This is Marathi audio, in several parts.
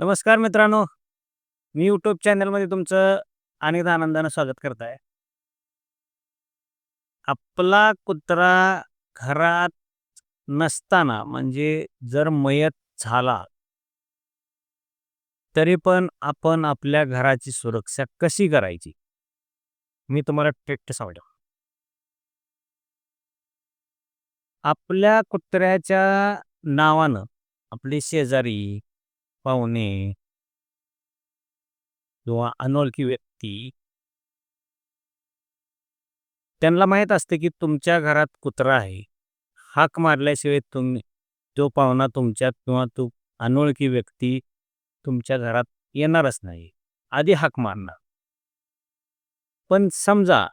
नमस्कार मित्रांनो मी यूट्यूब चॅनलमध्ये तुमचं अनेकदा आनंदानं स्वागत करत आहे आपला कुत्रा घरात नसताना म्हणजे जर मयत झाला तरी पण आपण आपल्या घराची सुरक्षा कशी करायची? मी तुम्हाला ट्रिक्ट सांगतो. आपल्या कुत्र्याच्या नावानं आपले शेजारी पाहुणे किंवा अनोळखी व्यक्ती त्यांना माहीत असते की तुमच्या घरात कुत्रा आहे. हाक मारल्याशिवाय तुम्ही तो पाहुणा तुमच्यात किंवा तो अनोळखी व्यक्ती तुमच्या घरात येणारच नाही. आधी हाक मारणार. पण समजा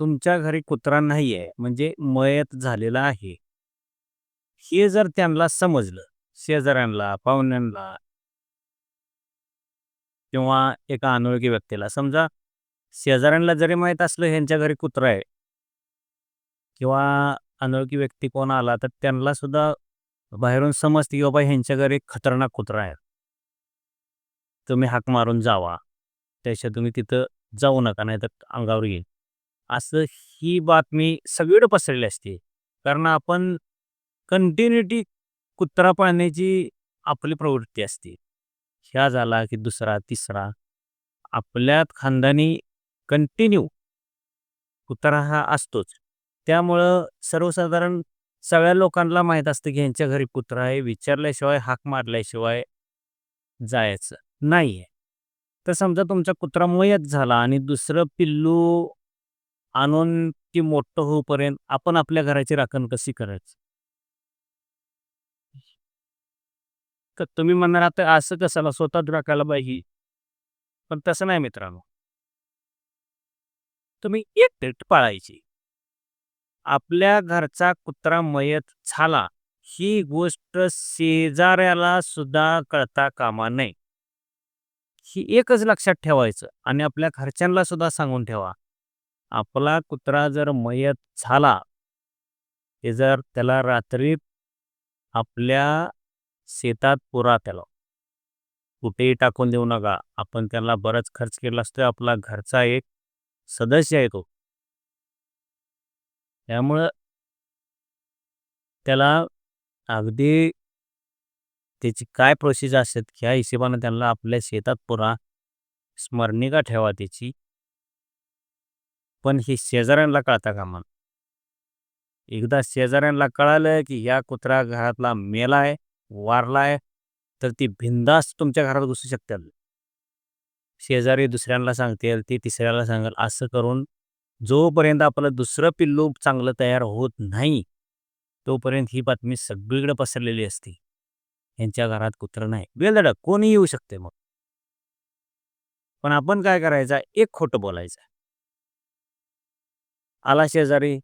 तुमच्या घरी कुत्रा नाही आहे म्हणजे मयत झालेला आहे. हे जर त्यांना समजलं शेजाऱ्यांना पाहुण्यांना किंवा एका अनोळखी व्यक्तीला. समजा शेजाऱ्यांना जरी माहीत असलं ह्यांच्या घरी कुत्रा आहे. किंवा अनोळखी व्यक्ती कोण आला तर त्यांना सुद्धा बाहेरून समजते की बाबा ह्यांच्या घरी खतरनाक कुत्रा आहे तुम्ही हाक मारून जावा. त्याच्या तुम्ही तिथं जाऊ नका नाही तर अंगावर येईल. असं ही बातमी सगळीकडे पसरली असते. कारण आपण कंटिन्युटी कुत्रा पाळण्याची आपली प्रवृत्ती असते. ह्या झाला की दुसरा तिसरा. आपल्यात खानदानी कंटिन्यू कुत्रा हा असतोच. त्यामुळं सर्वसाधारण सगळ्या लोकांना माहीत असतं की ह्यांच्या घरी कुत्रा आहे विचारल्याशिवाय हाक मारल्याशिवाय जायचं नाही आहे तर समजा तुमचा कुत्रा मयत झाला आणि दुसरं पिल्लू आणून ती मोठं होऊपर्यंत आपण आपल्या घराची राखण कशी करायची? तर तुम्ही म्हणणार आता असं कशाला? स्वतः राखायला पाहिजे पण तसं नाही मित्रांनो. तुम्ही एक पेट पाळायची. आपल्या घरचा कुत्रा मयत झाला ही गोष्ट शेजाऱ्याला सुद्धा कळता कामा नये. ही एकच लक्षात ठेवायचं आणि आपल्या घरच्यांना सुद्धा सांगून ठेवा. आपला कुत्रा जर मयत झाला ते जर त्याला रात्री आपल्या शेतात पुरा त्याला. कुठेही टाकून देऊ नका. आपण त्याला बराच खर्च केला असतो आपला घरचा एक सदस्य आहे तो. त्यामुळं त्याला अगदी त्याची काय प्रोसेस असतात ह्या हिशोबानं त्यांना आपल्या शेतात पुरा स्मरणिका ठेवा त्याची. पण ही शेजाऱ्यांना कळता कामा एकदा शेजाऱ्यांना कळालं की या कुत्रा घरातला मेलाय वारलाय तर ती भिंदास तुमच्या घरात घुसू शकतात शेजारी दुसऱ्यांना सांगतील ती तिसऱ्याला सांगेल असं करून जोपर्यंत आपलं दुसरं पिल्लू चांगलं तयार होत नाही तोपर्यंत ही बातमी सगळीकडे पसरलेली असते. यांच्या घरात कुत्र नाही. बेलधडक कोणी येऊ शकते मग? पण आपण काय करायचं? एक खोटं बोलायचं. आला शेजारी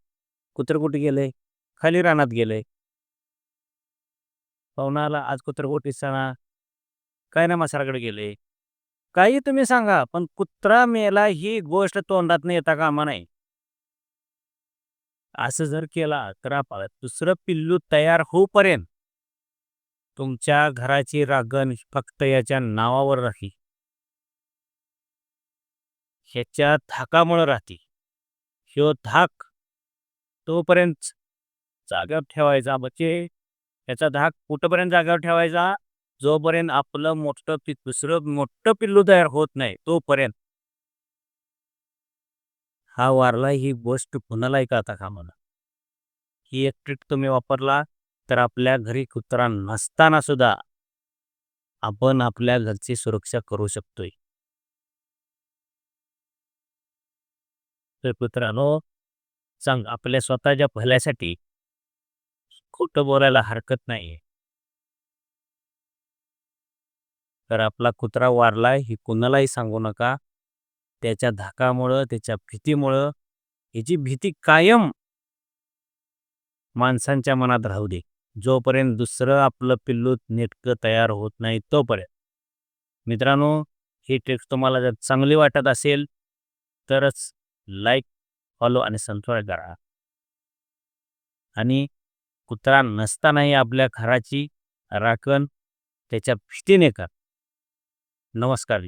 कुत्र कुठे गेलंय खाली रानात गेलंय पाहुणा आला आज कुत्र कुठे सणा काय ना मासाराकडे गेले. काही तुम्ही सांगा पण कुत्रा मेला ही गोष्ट तोंडात नाही येता कामा नाही असं जर केला तर आपण दुसरं पिल्लू तयार होऊपर्यंत तुमच्या घराची रागण फक्त याच्या नावावर राखी ह्याच्या धाकामुळं राहते. ह्यो धाक तोपर्यंत जाग्यावर ठेवायचा म्हणजे याचा धाक कुठंपर्यंत जागेवर ठेवायचा? जोपर्यंत आपलं मोठं पि दुसरं मोठं पिल्लू तयार होत नाही तोपर्यंत. हा वारला ही गोष्ट कुणालाही कळता कामा नये ही एक ट्रिक तुम्ही वापरला तर आपल्या घरी कुत्रा नसताना सुद्धा आपण आपल्या घरची सुरक्षा करू शकतोय. तर कुत्रानो सांग आपल्या स्वतःच्या भल्यासाठी खोटं बोलायला हरकत नाही तर आपला कुत्रा वारलाय हे कुणालाही सांगू नका. त्याच्या धाकामुळं त्याच्या भीतीमुळं याची भीती कायम माणसांच्या मनात राहू दे. जोपर्यंत दुसरं आपलं पिल्लू नेटकं तयार होत नाही तोपर्यंत. मित्रांनो ही ट्रिक्स तुम्हाला जर चांगली वाटत असेल तरच लाईक फॉलो आणि सबस्क्राईब करा. आणि कुत्रा नसतानाही आपल्या घराची राखण त्याच्या भीतीने कर. नमस्कार